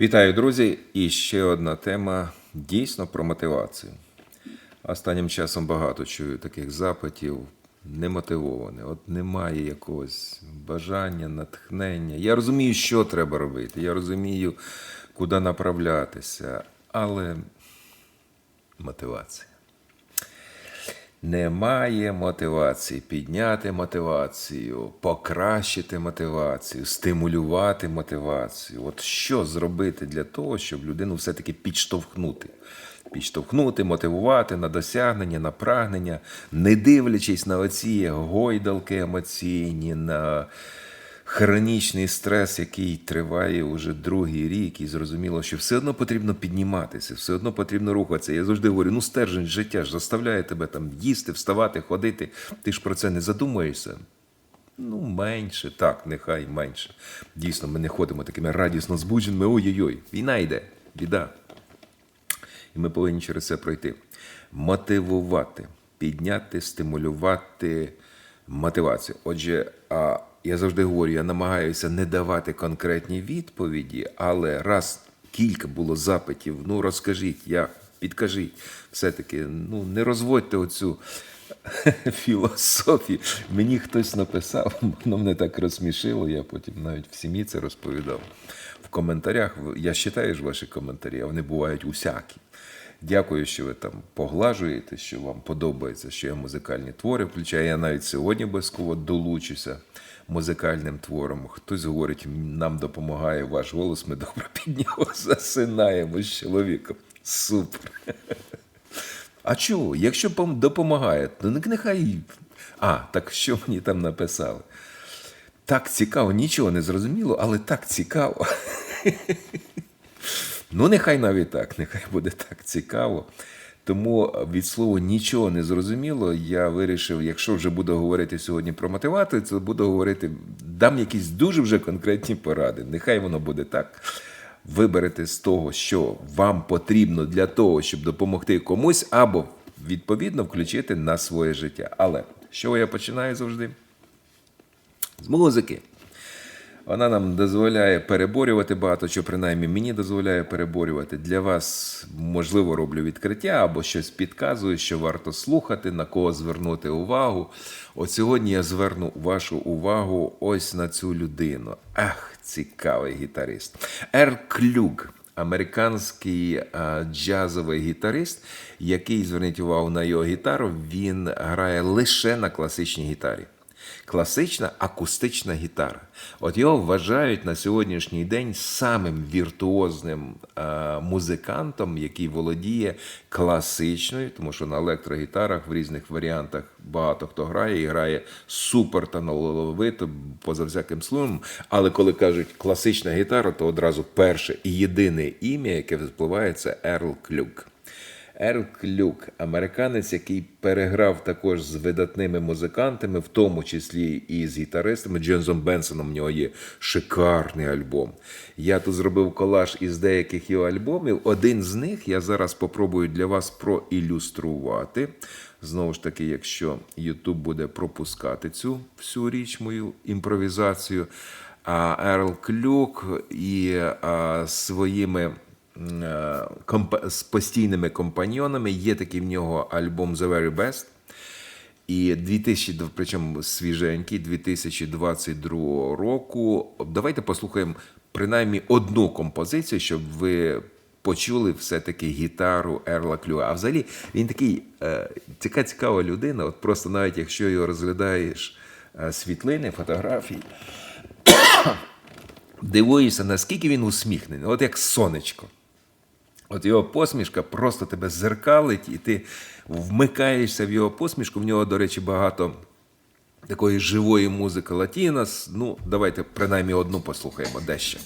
Вітаю, друзі! І ще одна тема дійсно про мотивацію. Останнім часом багато чую таких запитів, немотивованих. От немає якогось бажання, натхнення. Я розумію, що треба робити, я розумію, куди направлятися, але мотивація. Немає мотивації підняти мотивацію, покращити мотивацію, стимулювати мотивацію. От що зробити для того, щоб людину все-таки підштовхнути? Підштовхнути, мотивувати на досягнення, на прагнення, не дивлячись на оці гойдалки емоційні, на хронічний стрес, який триває уже другий рік, і зрозуміло, що все одно потрібно підніматися, все одно потрібно рухатися. Я завжди говорю: ну стержень життя ж заставляє тебе там їсти, вставати, ходити. Ти ж про це не задумуєшся. Ну, менше, так, нехай менше. Дійсно, ми не ходимо такими радісно збудженими. Ой-ой-ой, війна йде, біда. І ми повинні через це пройти. Мотивувати, підняти, стимулювати мотивацію. Отже, а я завжди говорю, я намагаюся не давати конкретні відповіді, але раз кілька було запитів, ну розкажіть, як, підкажіть, все-таки, ну не розводьте оцю філософію. Мені хтось написав, воно мене так розсмішило, я потім навіть в сім'ї це розповідав. В коментарях, я читаю ж ваші коментарі, а вони бувають усякі. Дякую, що ви там поглажуєте, що вам подобається, що я музикальні твори включаю. Я навіть сьогодні обов'язково долучуся музикальним твором. Хтось говорить, нам допомагає ваш голос, ми добре під нього засинаємо з чоловіком. Супер. А чого? Якщо пом- допомагає, то нехай. А, так що мені там написали? Так цікаво, нічого не зрозуміло, але так цікаво. Ну, нехай навіть так, нехай буде так цікаво. Тому від слова нічого не зрозуміло. Я вирішив, якщо вже буду говорити сьогодні про мотивацію, то буду говорити, дам якісь дуже вже конкретні поради. Нехай воно буде так. Виберете з того, що вам потрібно для того, щоб допомогти комусь, або відповідно включити на своє життя. Але з чого я починаю завжди? З музики. Вона нам дозволяє переборювати багато, що принаймні мені дозволяє переборювати. Для вас, можливо, роблю відкриття або щось підказую, що варто слухати, на кого звернути увагу. От сьогодні я зверну вашу увагу ось на цю людину. Ах, цікавий гітарист. Ер Клюг. Американський е, джазовий гітарист, який зверніть увагу на його гітару, він грає лише на класичній гітарі. Класична акустична гітара. От його вважають на сьогоднішній день самим віртуозним е, музикантом, який володіє класичною, тому що на електрогітарах в різних варіантах багато хто грає і грає супер талановито, поза всяким словом. Але коли кажуть класична гітара, то одразу перше і єдине ім'я, яке випливає, це Ерл Клюк. Ерл Клюк, американець, який переграв також з видатними музикантами, в тому числі і з гітаристами. Джонсом Бенсоном в нього є шикарний альбом. Я тут зробив колаж із деяких його альбомів. Один з них я зараз попробую для вас проілюструвати. Знову ж таки, якщо YouTube буде пропускати цю всю річ, мою імпровізацію. А Ерл Клюк і а, своїми з постійними компаньйонами. Є такий в нього альбом The Very Best. І 2000, причому свіженький 2022 року. Давайте послухаємо принаймні одну композицію, щоб ви почули все-таки гітару Ерла Клюа. А взагалі він такий е, така цікава людина. От просто навіть якщо його розглядаєш е, світлини, фотографії, дивуєшся, наскільки він усміхнений, от як сонечко. От його посмішка просто тебе зеркалить, і ти вмикаєшся в його посмішку. В нього, до речі, багато такої живої музики латінос. Ну, давайте принаймні одну послухаємо дещо.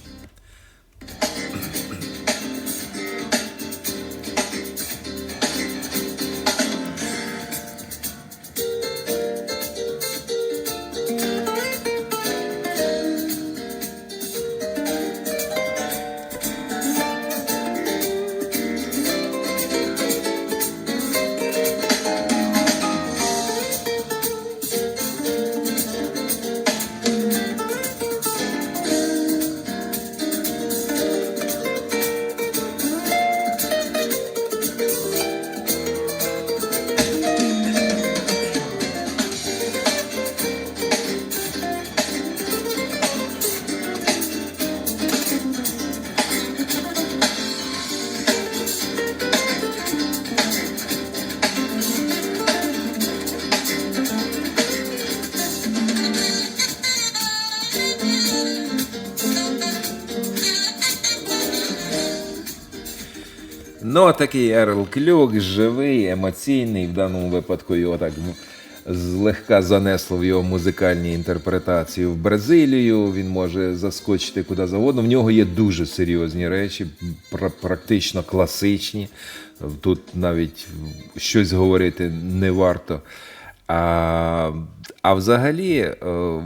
Такий Ерл Клюк, живий, емоційний. В даному випадку його так злегка занесло в його музикальній інтерпретації в Бразилію. Він може заскочити куди завгодно. В нього є дуже серйозні речі, пра- практично класичні. Тут навіть щось говорити не варто. А, а взагалі е,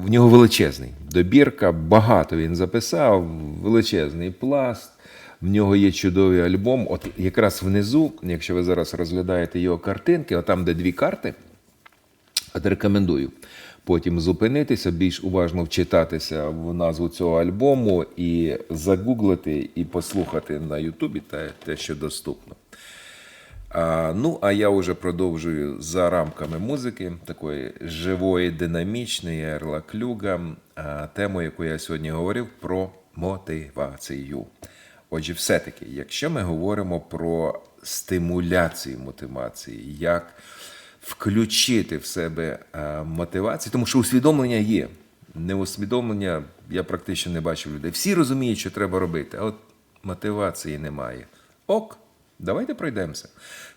в нього величезний добірка, багато він записав, величезний пласт. В нього є чудовий альбом. От якраз внизу, якщо ви зараз розглядаєте його картинки, отам, де дві карти, от рекомендую потім зупинитися, більш уважно вчитатися в назву цього альбому і загуглити і послухати на Ютубі те що доступно. А, ну, а я вже продовжую за рамками музики, такої живої, динамічної Ерла Клюга, а, тему, яку я сьогодні говорив, про мотивацію. Отже, все-таки, якщо ми говоримо про стимуляцію мотивації, як включити в себе а, мотивацію, тому що усвідомлення є. Неусвідомлення я практично не бачив людей. Всі розуміють, що треба робити, а от мотивації немає. Ок, давайте пройдемося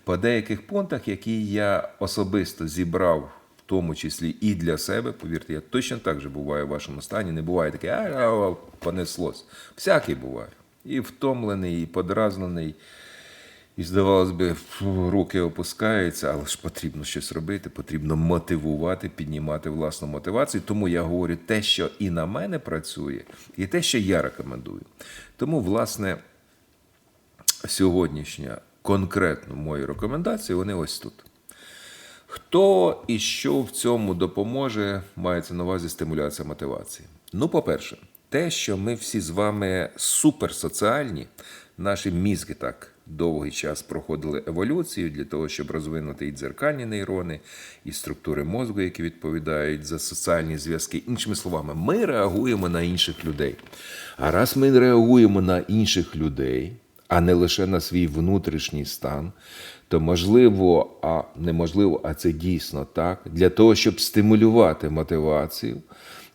по деяких пунктах, які я особисто зібрав, в тому числі і для себе. Повірте, я точно так же буваю в вашому стані. Не буває таке, а понеслось. Всякий буває. І втомлений, і подразнений. І, здавалось би, руки опускаються, але ж потрібно щось робити, потрібно мотивувати, піднімати власну мотивацію. Тому я говорю те, що і на мене працює, і те, що я рекомендую. Тому, власне, сьогоднішня конкретно мої рекомендації, вони ось тут. Хто і що в цьому допоможе, мається на увазі стимуляція мотивації. Ну, по-перше, те, що ми всі з вами суперсоціальні, наші мізки так довгий час проходили еволюцію для того, щоб розвинути і дзеркальні нейрони, і структури мозку, які відповідають за соціальні зв'язки. Іншими словами, ми реагуємо на інших людей. А раз ми реагуємо на інших людей, а не лише на свій внутрішній стан, то можливо, а неможливо, а це дійсно так. Для того, щоб стимулювати мотивацію,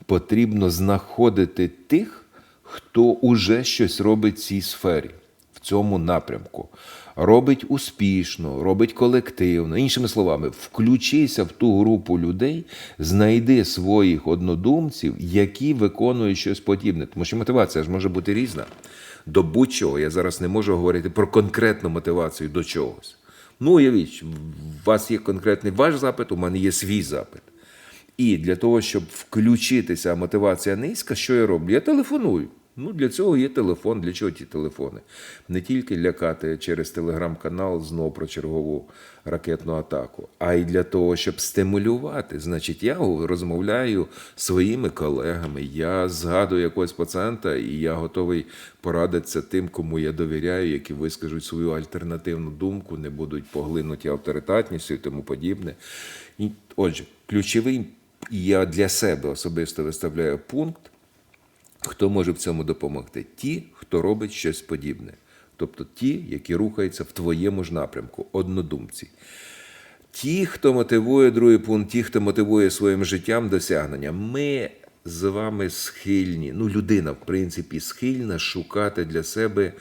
потрібно знаходити тих, хто уже щось робить в цій сфері, в цьому напрямку. Робить успішно, робить колективно. Іншими словами, включися в ту групу людей, знайди своїх однодумців, які виконують щось подібне. Тому що мотивація ж може бути різна. До будь-чого. Я зараз не можу говорити про конкретну мотивацію до чогось. Ну, уявіть, у вас є конкретний ваш запит, у мене є свій запит. І для того, щоб включитися, а мотивація низька, що я роблю? Я телефоную. Ну, для цього є телефон. Для чого ті телефони? Не тільки лякати через телеграм-канал знову про чергову ракетну атаку, а й для того, щоб стимулювати. Значить, я розмовляю з своїми колегами, я згадую якогось пацієнта, і я готовий порадитися тим, кому я довіряю, які вискажуть свою альтернативну думку, не будуть поглинуті авторитетністю і тому подібне. І, отже, ключовий я для себе особисто виставляю пункт. Хто може в цьому допомогти? Ті, хто робить щось подібне. Тобто ті, які рухаються в твоєму ж напрямку, однодумці. Ті, хто мотивує другий пункт, ті, хто мотивує своїм життям досягнення, ми з вами схильні, ну, людина, в принципі, схильна шукати для себе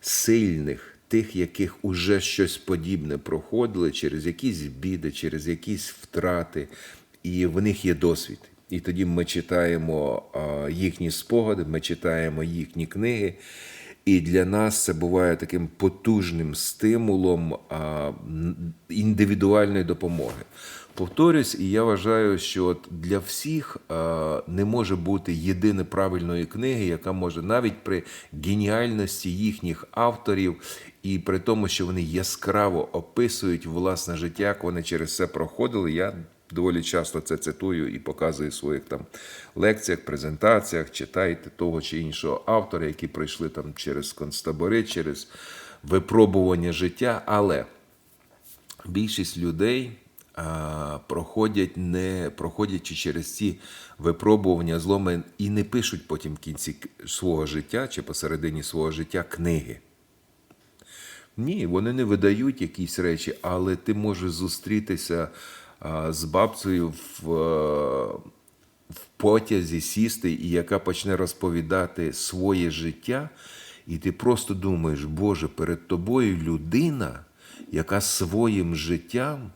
сильних, тих, яких уже щось подібне проходили через якісь біди, через якісь втрати, і в них є досвід. І тоді ми читаємо їхні спогади, ми читаємо їхні книги. І для нас це буває таким потужним стимулом індивідуальної допомоги. Повторюсь, і я вважаю, що от для всіх не може бути єдине правильної книги, яка може навіть при геніальності їхніх авторів і при тому, що вони яскраво описують власне життя, як вони через це проходили. Я доволі часто це цитую і показую в своїх там лекціях, презентаціях. Читайте того чи іншого автора, які пройшли там через концтабори, через випробування життя. Але більшість людей проходять, не проходячи через ці випробування зломи і не пишуть потім в кінці свого життя чи посередині свого життя книги. Ні, вони не видають якісь речі, але ти можеш зустрітися з бабцею в, е, в потязі, сісти, і яка почне розповідати своє життя. І ти просто думаєш, Боже, перед тобою людина, яка своїм життям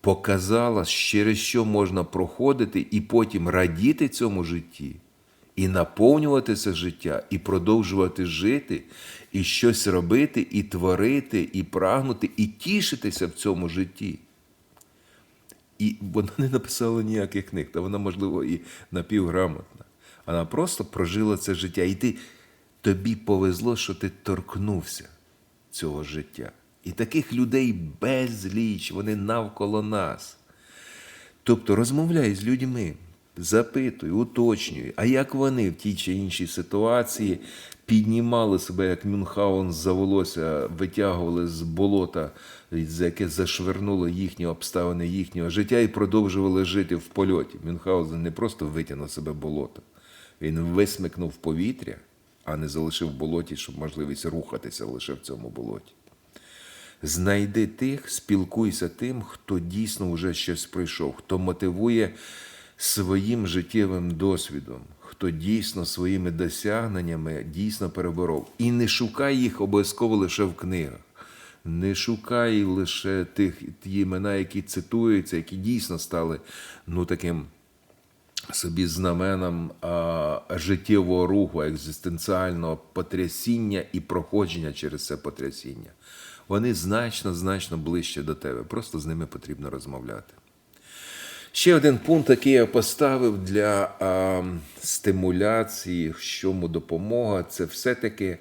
показала, через що можна проходити, і потім радіти цьому житті, і наповнювати це життя, і продовжувати жити, і щось робити, і творити, і прагнути, і тішитися в цьому житті. І вона не написала ніяких книг, та вона, можливо, і напівграмотна. Вона просто прожила це життя. І ти, тобі повезло, що ти торкнувся цього життя. І таких людей безліч, вони навколо нас. Тобто розмовляй з людьми, запитуй, уточнюй, а як вони в тій чи іншій ситуації піднімали себе, як Мюнхгаузен за витягували з болота, за яке зашвернуло їхні обставини їхнього життя, і продовжували жити в польоті. Мюнхгаузен не просто витягнув себе болото, він висмикнув повітря, а не залишив в болоті, щоб можливість рухатися лише в цьому болоті. Знайди тих, спілкуйся тим, хто дійсно вже щось пройшов, хто мотивує своїм життєвим досвідом, хто дійсно своїми досягненнями дійсно переборов. І не шукай їх обов'язково лише в книгах. Не шукай лише тих ті імена, які цитуються, які дійсно стали ну, таким собі знаменом а, життєвого руху, екзистенціального потрясіння і проходження через це потрясіння. Вони значно, значно ближче до тебе. Просто з ними потрібно розмовляти. Ще один пункт, який я поставив для а, стимуляції, в чому допомога, це все-таки,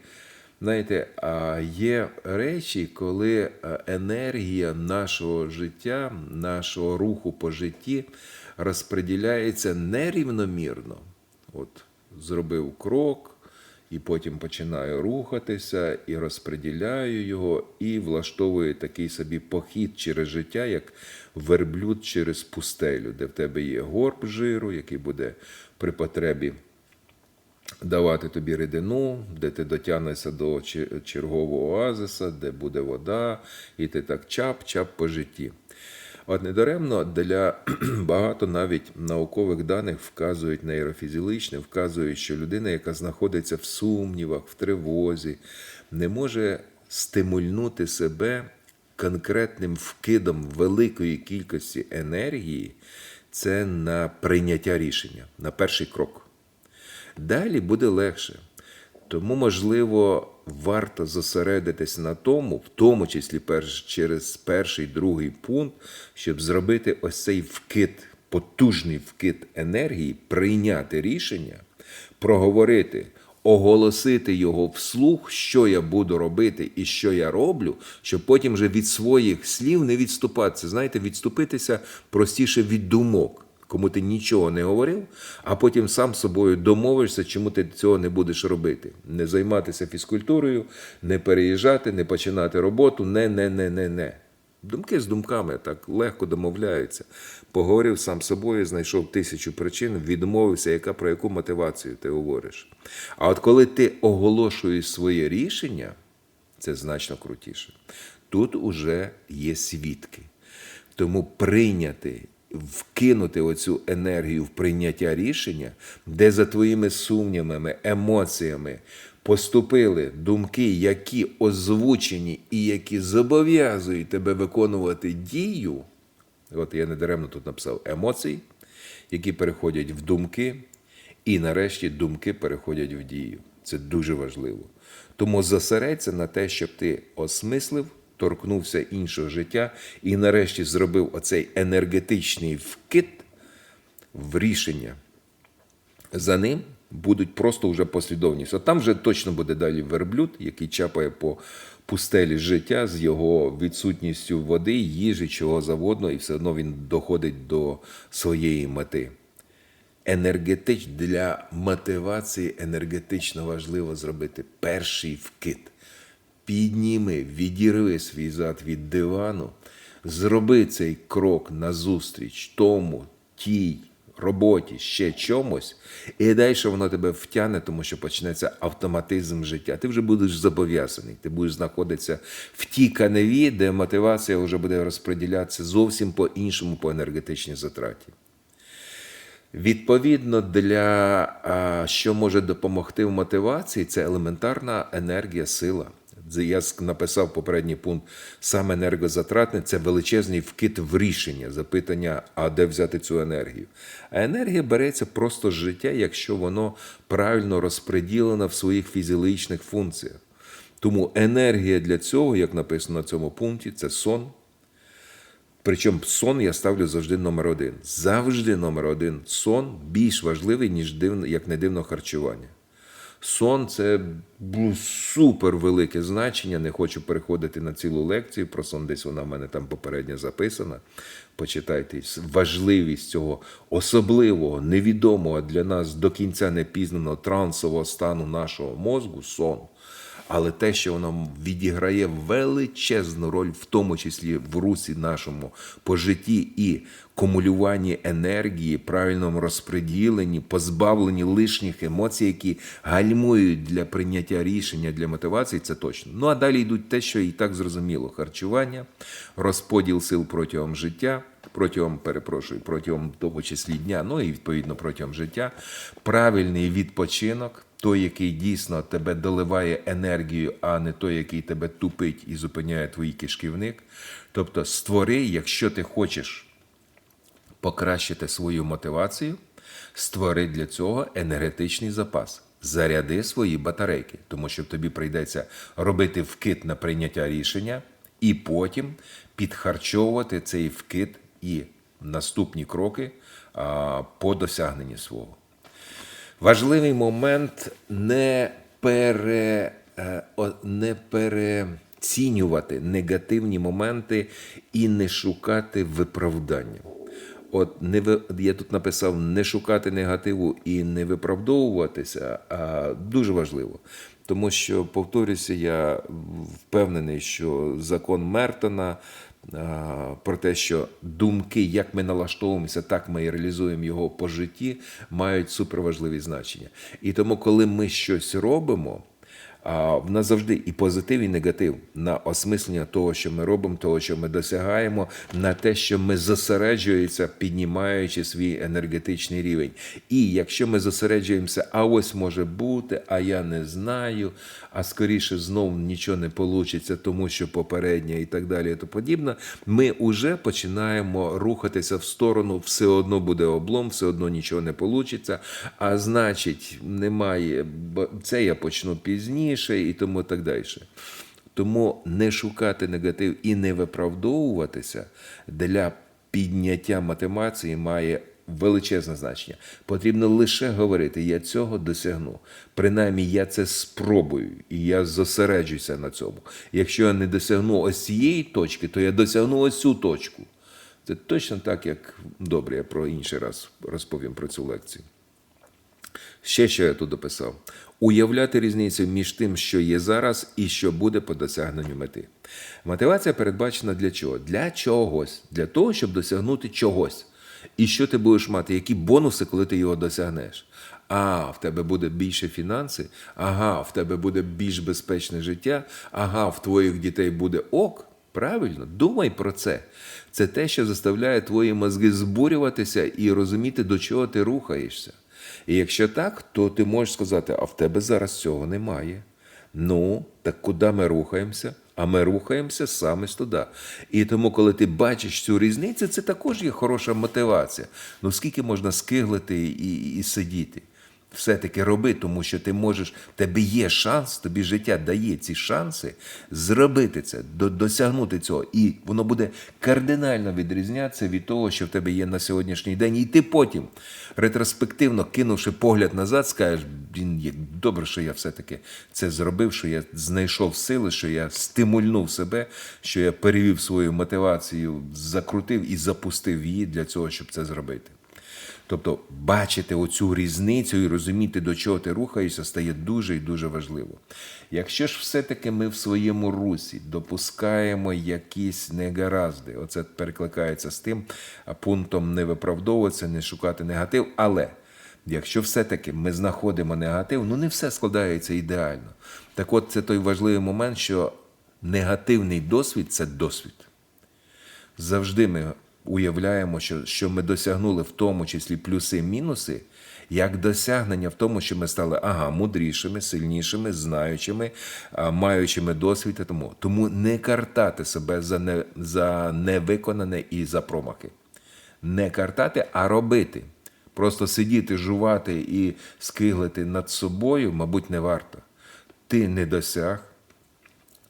знаєте, а, є речі, коли енергія нашого життя, нашого руху по житті розподіляється нерівномірно. От зробив крок, і потім починаю рухатися, і розподіляю його, і влаштовую такий собі похід через життя, як верблюд через пустелю, де в тебе є горб жиру, який буде при потребі давати тобі рідину, де ти дотягнешся до чергового оазиса, де буде вода, і ти так чап-чап по житті. От недаремно для багато навіть наукових даних вказують нейрофізіологічне, вказують, що людина, яка знаходиться в сумнівах, в тривозі, не може стимульнути себе конкретним вкидом великої кількості енергії, це на прийняття рішення, на перший крок. Далі буде легше. Тому, можливо, варто зосередитись на тому, в тому числі перш, через перший другий пункт, щоб зробити ось цей вкид, потужний вкид енергії, прийняти рішення, проговорити, оголосити його вслух, що я буду робити і що я роблю, щоб потім вже від своїх слів не відступатися. Знаєте, відступитися простіше від думок кому ти нічого не говорив, а потім сам з собою домовишся, чому ти цього не будеш робити. Не займатися фізкультурою, не переїжджати, не починати роботу, не, не, не, не, не. Думки з думками так легко домовляються. Поговорив сам собою, знайшов тисячу причин, відмовився, яка про яку мотивацію ти говориш. А от коли ти оголошуєш своє рішення, це значно крутіше. Тут уже є свідки. Тому прийняти вкинути оцю енергію в прийняття рішення, де за твоїми сумнівами, емоціями поступили думки, які озвучені і які зобов'язують тебе виконувати дію. От я недаремно тут написав емоції, які переходять в думки, і нарешті думки переходять в дію. Це дуже важливо. Тому зосередься на те, щоб ти осмислив торкнувся іншого життя і нарешті зробив оцей енергетичний вкид в рішення. За ним будуть просто вже послідовність. От там вже точно буде далі верблюд, який чапає по пустелі життя з його відсутністю води, їжі, чого завгодно, і все одно він доходить до своєї мети. Енергетич для мотивації енергетично важливо зробити перший вкид підніми, відірви свій зад від дивану, зроби цей крок назустріч тому, тій роботі, ще чомусь, і дай, що воно тебе втягне, тому що почнеться автоматизм життя. Ти вже будеш зобов'язаний, ти будеш знаходитися в тій каневі, де мотивація вже буде розподілятися зовсім по-іншому, по енергетичній затраті. Відповідно, для що може допомогти в мотивації, це елементарна енергія, сила. Я написав попередній пункт саме енергозатратне це величезний вкид в рішення, запитання, а де взяти цю енергію. А енергія береться просто з життя, якщо воно правильно розподілено в своїх фізіологічних функціях. Тому енергія для цього, як написано на цьому пункті, це сон, Причому сон я ставлю завжди номер один. Завжди номер один. Сон більш важливий, ніж дивно, як не дивно харчування. Сон це супер велике значення. Не хочу переходити на цілу лекцію про сон, десь вона в мене там попередньо записана. Почитайте важливість цього особливого, невідомого для нас до кінця не пізнаного трансового стану нашого мозку сон але те, що воно відіграє величезну роль, в тому числі в русі нашому по житті і кумулюванні енергії, правильному розподіленні, позбавленні лишніх емоцій, які гальмують для прийняття рішення для мотивації, це точно. Ну а далі йдуть те, що і так зрозуміло: харчування, розподіл сил протягом життя. Протягом, перепрошую, протягом тому числі дня, ну і відповідно протягом життя, правильний відпочинок, той, який дійсно тебе доливає енергію, а не той, який тебе тупить і зупиняє твій кишківник. Тобто створи, якщо ти хочеш покращити свою мотивацію, створи для цього енергетичний запас. Заряди свої батарейки, тому що тобі прийдеться робити вкид на прийняття рішення і потім підхарчовувати цей вкид і наступні кроки по досягненні свого. Важливий момент не, пере, е, не перецінювати негативні моменти і не шукати виправдання. От не я тут написав не шукати негативу і не виправдовуватися, а дуже важливо. Тому що, повторюся, я впевнений, що закон Мертона про те, що думки, як ми налаштовуємося, так ми і реалізуємо його по житті, мають суперважливі значення. І тому, коли ми щось робимо, в нас завжди і позитив, і негатив на осмислення того, що ми робимо, того, що ми досягаємо, на те, що ми зосереджуємося, піднімаючи свій енергетичний рівень. І якщо ми зосереджуємося, а ось може бути, а я не знаю, а скоріше знову нічого не вийде, тому що попереднє і так далі, і то подібне, ми вже починаємо рухатися в сторону, все одно буде облом, все одно нічого не вийде. А значить, немає, бо це я почну пізніше і тому так далі. Тому не шукати негатив і не виправдовуватися для підняття мотивації має величезне значення. Потрібно лише говорити: я цього досягну. Принаймні, я це спробую, і я зосереджуся на цьому. Якщо я не досягну ось цієї точки, то я досягну ось цю точку. Це точно так, як добре, я про інший раз розповім про цю лекцію. Ще що я тут дописав: уявляти різницю між тим, що є зараз, і що буде по досягненню мети. Мотивація передбачена для чого? Для чогось, для того, щоб досягнути чогось. І що ти будеш мати? Які бонуси, коли ти його досягнеш? А, в тебе буде більше фінанси, ага, в тебе буде більш безпечне життя, ага, в твоїх дітей буде ок. Правильно, думай про це. Це те, що заставляє твої мозги збурюватися і розуміти, до чого ти рухаєшся. І якщо так, то ти можеш сказати, а в тебе зараз цього немає. Ну, так куди ми рухаємося? А ми рухаємося саме туди. І тому, коли ти бачиш цю різницю, це також є хороша мотивація. Ну скільки можна скиглити і, і сидіти? Все-таки роби, тому що ти можеш, тебе є шанс, тобі життя дає ці шанси зробити це, до- досягнути цього. І воно буде кардинально відрізнятися від того, що в тебе є на сьогоднішній день. І ти потім, ретроспективно кинувши погляд назад, скажеш, як добре, що я все-таки це зробив, що я знайшов сили, що я стимульнув себе, що я перевів свою мотивацію, закрутив і запустив її для цього, щоб це зробити. Тобто бачити оцю різницю і розуміти, до чого ти рухаєшся, стає дуже і дуже важливо. Якщо ж все-таки ми в своєму русі допускаємо якісь негаразди, оце перекликається з тим а, пунктом не виправдовуватися, не шукати негатив, але якщо все-таки ми знаходимо негатив, ну не все складається ідеально. Так от це той важливий момент, що негативний досвід це досвід. Завжди ми уявляємо, що, що ми досягнули в тому числі плюси-мінуси, як досягнення в тому, що ми стали ага, мудрішими, сильнішими, знаючими, маючими досвід. Тому, тому не картати себе за, не, за невиконане і за промахи. Не картати, а робити. Просто сидіти, жувати і скиглити над собою, мабуть, не варто. Ти не досяг,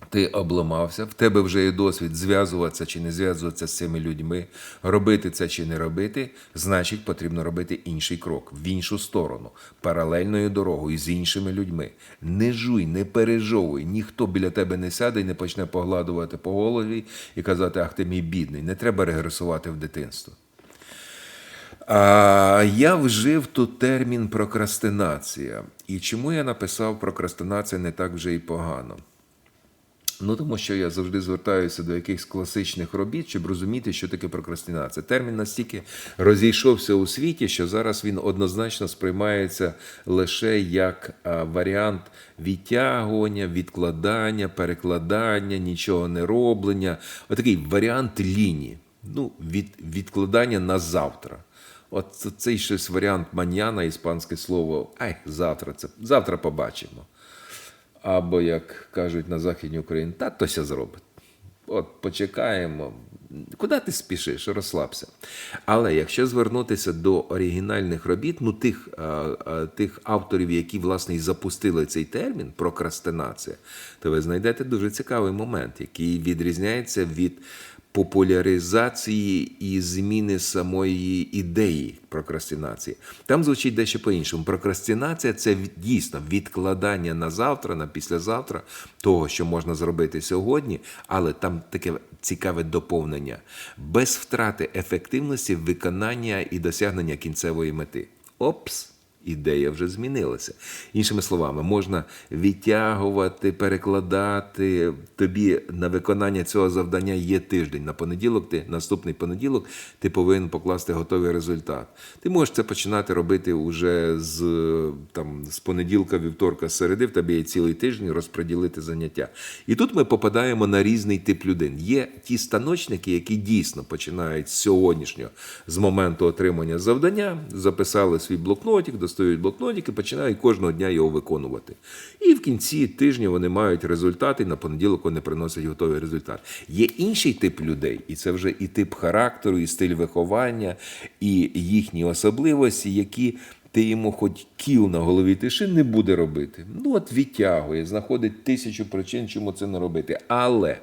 ти обламався, в тебе вже є досвід зв'язуватися чи не зв'язуватися з цими людьми, робити це чи не робити, значить, потрібно робити інший крок в іншу сторону, паралельною дорогою з іншими людьми. Не жуй, не пережовуй, ніхто біля тебе не сяде і не почне погладувати по голові і казати, ах ти мій бідний. Не треба регресувати в дитинство. А я вжив тут термін прокрастинація. І чому я написав прокрастинація не так вже і погано? Ну, тому що я завжди звертаюся до якихось класичних робіт, щоб розуміти, що таке прокрастинація. Термін настільки розійшовся у світі, що зараз він однозначно сприймається лише як варіант відтягування, відкладання, перекладання, нічого не роблення. Отакий варіант лінії. Ну, від, відкладання на завтра. От цей щось варіант маньяна, іспанське слово. Ай, завтра це завтра побачимо. Або, як кажуть на Західній Україні, та тося зробить. От почекаємо. Куди ти спішиш? Розслабся. Але якщо звернутися до оригінальних робіт, ну тих, а, а, тих авторів, які власне і запустили цей термін прокрастинація, то ви знайдете дуже цікавий момент, який відрізняється від популяризації і зміни самої ідеї прокрастинації. Там звучить дещо по-іншому. Прокрастинація це дійсно відкладання на завтра, на післязавтра того, що можна зробити сьогодні, але там таке цікаве доповнення без втрати ефективності виконання і досягнення кінцевої мети. Опс! Ідея вже змінилася. Іншими словами, можна відтягувати, перекладати. Тобі на виконання цього завдання є тиждень. На понеділок, ти наступний понеділок, ти повинен покласти готовий результат. Ти можеш це починати робити уже з там, з понеділка, вівторка, середи, в тебе є цілий тиждень розподілити заняття. І тут ми попадаємо на різний тип людей. Є ті станочники, які дійсно починають з сьогоднішнього, з моменту отримання завдання, записали свій блокнотик, достають блокнотик і починають кожного дня його виконувати. І в кінці тижня вони мають результати, і на понеділок вони приносять готовий результат. Є інший тип людей, і це вже і тип характеру, і стиль виховання, і їхні особливості, які. Ти йому хоч кіл на голові тиши не буде робити. Ну, от відтягує, знаходить тисячу причин, чому це не робити. Але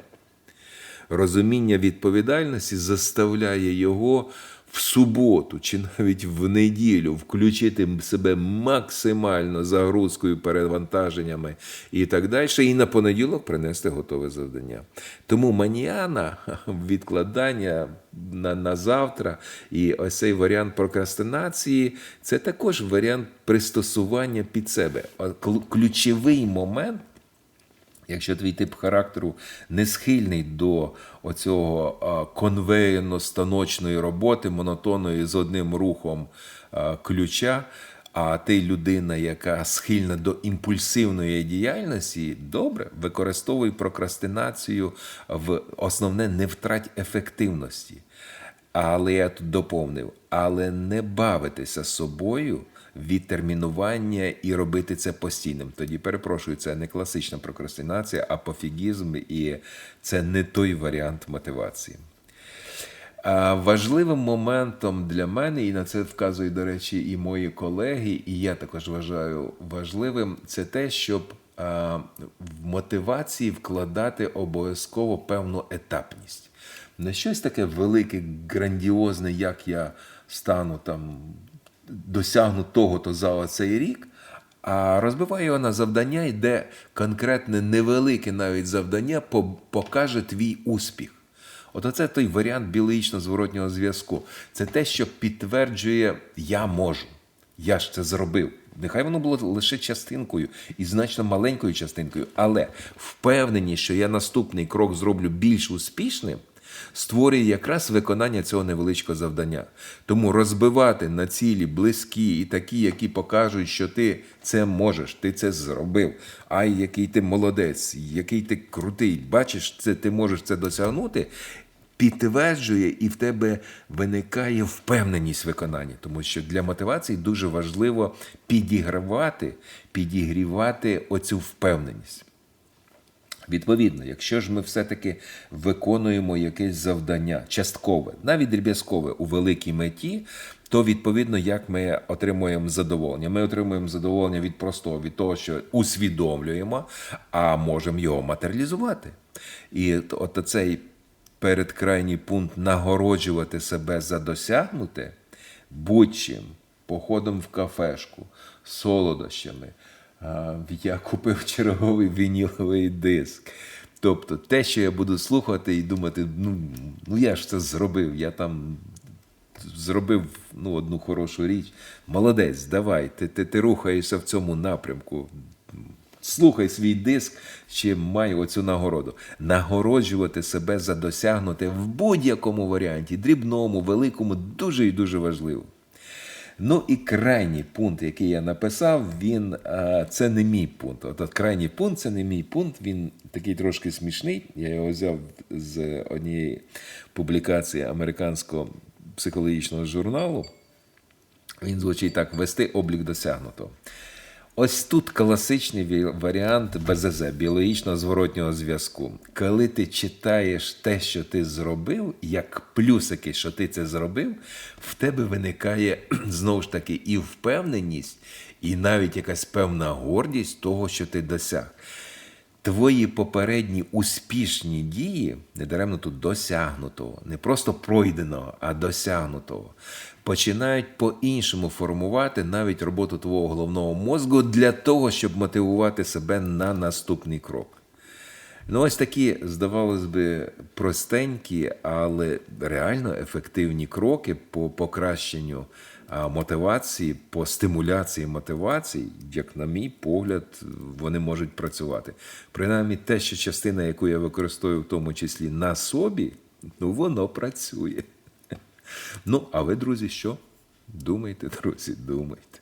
розуміння відповідальності заставляє його в суботу чи навіть в неділю включити себе максимально загрузкою, перевантаженнями і так далі, і на понеділок принести готове завдання. Тому маніана, відкладання на, на завтра і ось цей варіант прокрастинації це також варіант пристосування під себе. Ключовий момент. Якщо твій тип характеру не схильний до оцього а, конвейерно-станочної роботи, монотонної з одним рухом ключа, а ти людина, яка схильна до імпульсивної діяльності, добре, використовуй прокрастинацію в основне не втрать ефективності. Але я тут доповнив, але не бавитися собою відтермінування і робити це постійним. Тоді перепрошую, це не класична прокрастинація, а пофігізм, і це не той варіант мотивації. Важливим моментом для мене, і на це вказують, до речі, і мої колеги, і я також вважаю важливим, це те, щоб в мотивації вкладати обов'язково певну етапність. Не щось таке велике, грандіозне, як я стану там, досягну того-то за цей рік. А розбиваю його на завдання, і де конкретне невелике навіть завдання покаже твій успіх. От оце той варіант біологічно-зворотнього зв'язку. Це те, що підтверджує я можу. Я ж це зробив. Нехай воно було лише частинкою і значно маленькою частинкою, але впевненість, що я наступний крок зроблю більш успішним, створює якраз виконання цього невеличкого завдання. Тому розбивати на цілі близькі і такі, які покажуть, що ти це можеш, ти це зробив. Ай, який ти молодець, який ти крутий. Бачиш, це ти можеш це досягнути. підтверджує, і в тебе виникає впевненість в виконанні. Тому що для мотивації дуже важливо підігравати, підігрівати оцю впевненість. Відповідно, якщо ж ми все-таки виконуємо якесь завдання часткове, навіть дріб'язкове у великій меті, то відповідно, як ми отримуємо задоволення? Ми отримуємо задоволення від простого, від того, що усвідомлюємо, а можемо його матеріалізувати. І от цей передкрайній пункт нагороджувати себе за досягнуте будь-чим, походом в кафешку, солодощами. Я купив черговий вініловий диск. Тобто те, що я буду слухати і думати, ну, ну я ж це зробив, я там зробив ну, одну хорошу річ. Молодець, давай, ти, ти, ти рухаєшся в цьому напрямку. Слухай свій диск, чи май оцю нагороду. Нагороджувати себе за досягнуте в будь-якому варіанті, дрібному, великому, дуже і дуже важливо. Ну і крайній пункт, який я написав, він це не мій пункт. От, от крайній пункт це не мій пункт. Він такий трошки смішний. Я його взяв з однієї публікації американського психологічного журналу. Він звучить так: вести облік досягнутого. Ось тут класичний варіант БЗЗ, біологічного зворотнього зв'язку. Коли ти читаєш те, що ти зробив, як плюсики, що ти це зробив, в тебе виникає знову ж таки і впевненість, і навіть якась певна гордість того, що ти досяг. Твої попередні успішні дії, недаремно тут досягнутого, не просто пройденого, а досягнутого, починають по-іншому формувати навіть роботу твого головного мозку для того, щоб мотивувати себе на наступний крок. Ну, ось такі, здавалось би, простенькі, але реально ефективні кроки по покращенню мотивації, по стимуляції мотивації, як на мій погляд, вони можуть працювати. Принаймні, те, що частина, яку я використовую, в тому числі на собі, ну воно працює. Ну, а ви, друзі, що? Думайте, друзі, думайте.